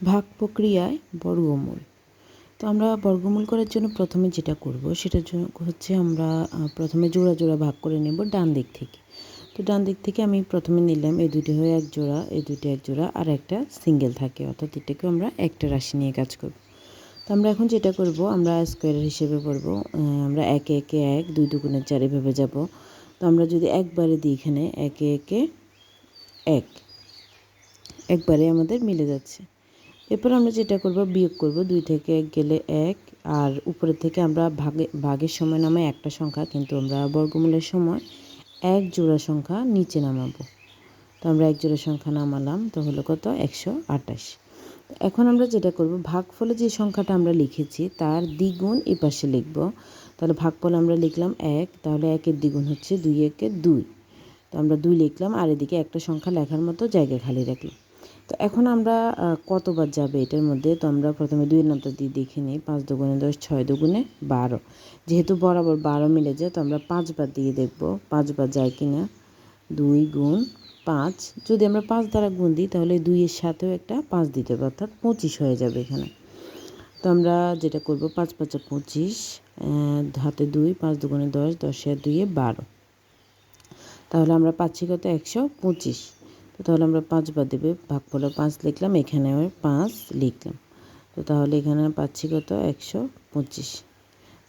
ভাগ প্রক্রিয়ায় বর্গমূল। তো আমরা বর্গমূল করার জন্য প্রথমে যেটা করব, সেটা হচ্ছে আমরা প্রথমে জোড়া জোড়া ভাগ করে নেব ডান দিক থেকে। তো ডান দিক থেকে আমি প্রথমে নিলাম এই দুটি হয়ে এক জোড়া এই দুটি এক জোড়া, আর একটা সিঙ্গেল থাকে, অর্থাৎ এটাকে আমরা একটা রাশি নিয়ে কাজ করব। তো আমরা এখন যেটা করব, আমরা স্কোয়ার হিসেবে করব আমরা একে একে এক, দুই দুগুণের চার এভাবে যাব। তো আমরা যদি একবারে দিই এখানে, একে একে এক, একবারে আমাদের মিলে যাচ্ছে। এরপর আমরা যেটা করব, বিয়োগ করব। দুই থেকে এক গেলে এক, আর উপরের থেকে আমরা ভাগে, ভাগের সময় নামাই একটা সংখ্যা, কিন্তু আমরা বর্গমূলের সময় এক জোড়া সংখ্যা নিচে নামাবো। তো আমরা এক জোড়া সংখ্যা নামালাম, তো হলো কত? একশো আটাশ এখন আমরা যেটা করব, ভাগফলে যে সংখ্যাটা আমরা লিখেছি, তার দ্বিগুণ এই পাশে লিখব। তাহলে ভাগফল আমরা লিখলাম এক, তাহলে একের দ্বিগুণ হচ্ছে দুই, একের দুই। তো আমরা দুই লিখলাম, আর এদিকে একটা সংখ্যা লেখার মতো জায়গা খালি রাখলাম। তো এখন আমরা কতবার যাবে এটার মধ্যে? তো আমরা প্রথমে দুই নম্বর দিয়ে দেখে নিই। পাঁচ দুগুণে দশ, ছয় দুগুণে বারো। যেহেতু বরাবর বারো মিলে যায়, তো আমরা পাঁচবার দিয়ে দেখব পাঁচবার যায় কি না দুই গুণ পাঁচ। যদি আমরা পাঁচ দ্বারা গুণ দিই, তাহলে দুইয়ের সাথেও একটা পাঁচ দিতে হবে, অর্থাৎ পঁচিশ হয়ে যাবে এখানে। তো আমরা যেটা করব, পাঁচ পাঁচা পঁচিশ হাতে দুই, পাঁচ দুগুণে দশ দশে দুইয়ে বারো। তাহলে আমরা পাচ্ছি কত? একশো পঁচিশ। তো তাহলে আমরা পাঁচবার দেবে। ভাগ করলে পাঁচ লিখলাম, এখানে আমি পাঁচ লিখলাম। তো তাহলে এখানে পাচ্ছি কত? একশো পঁচিশ।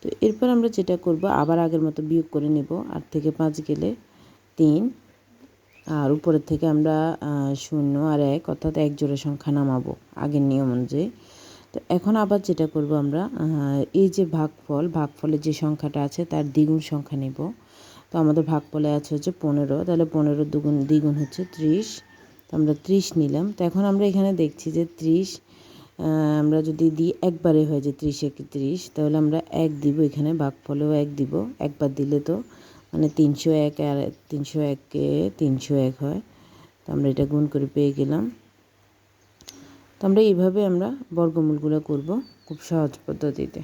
তো এরপর আমরা যেটা করব, আবার আগের মতো বিয়োগ করে নেব। আট থেকে পাঁচ গেলে তিন। আর উপরের থেকে আমরা শূন্য আর এক, অর্থাৎ এক জোড়া সংখ্যা নামাবো আগের নিয়ম অনুযায়ী। তো এখন আবার যেটা করব আমরা এই যে ভাগফল, ভাগফলের যে সংখ্যাটা আছে তার দ্বিগুণ সংখ্যা নেব। তো আমাদের ভাগফলে আছে হচ্ছে পনেরো, তাহলে পনেরো দুগুণ, দ্বিগুণ হচ্ছে ত্রিশ, তো আমরা ত্রিশ নিলাম। তো এখন আমরা এখানে দেখছি যে ত্রিশ আমরা যদি দিই একবারে হয়ে যায় ত্রিশ একে ত্রিশ, তাহলে আমরা এক দিব এখানে, ভাগফলেও এক দিব, একবার দিলে তো মানে তিনশো এক আর তিনশো একে তিনশো এক হয়। তো আমরা এটা গুণ করে পেয়ে গেলাম। তো আমরা এইভাবে আমরা বর্গমূলগুলো করব খুব সহজ পদ্ধতিতে।